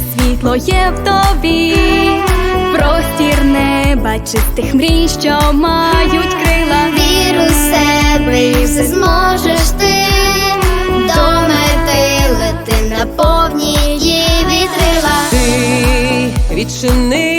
Світло є в тобі, простір неба, чистих мрій, що мають крила. Вір у себе і все зможеш ти до мети лети на повні її вітрила. ти відчини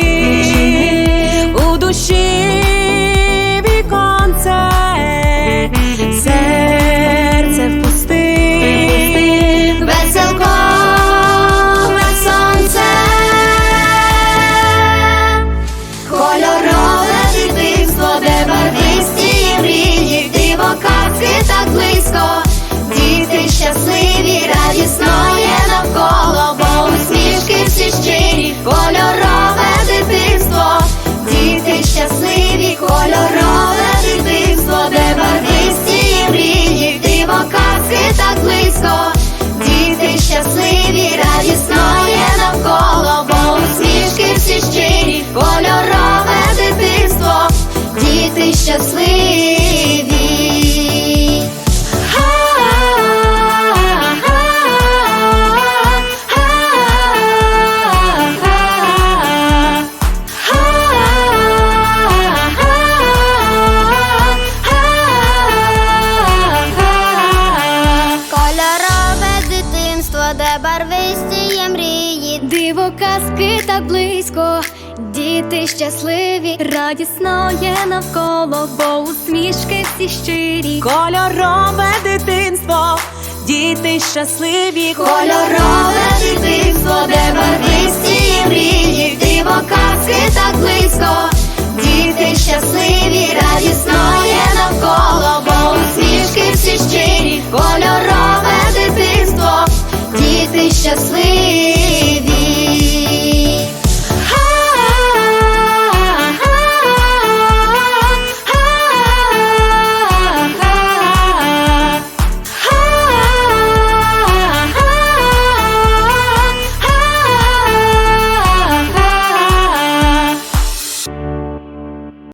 щасливі, радісно є навколо, бо усмішки всі щирі, кольорове дитинство, діти щасливі, кольорове дитинство, де барвисті мрії, диво казки так близько, діти щасливі, радісно навколо, бо усмішки всі щирі, кольорове дитинство, діти щасливі. де барвистіє мрії, диво казки так близько, діти щасливі, радісно є навколо, бо усмішки всі щирі, кольорове дитинство, діти щасливі, кольорове дитинство, де барвистіє мрії.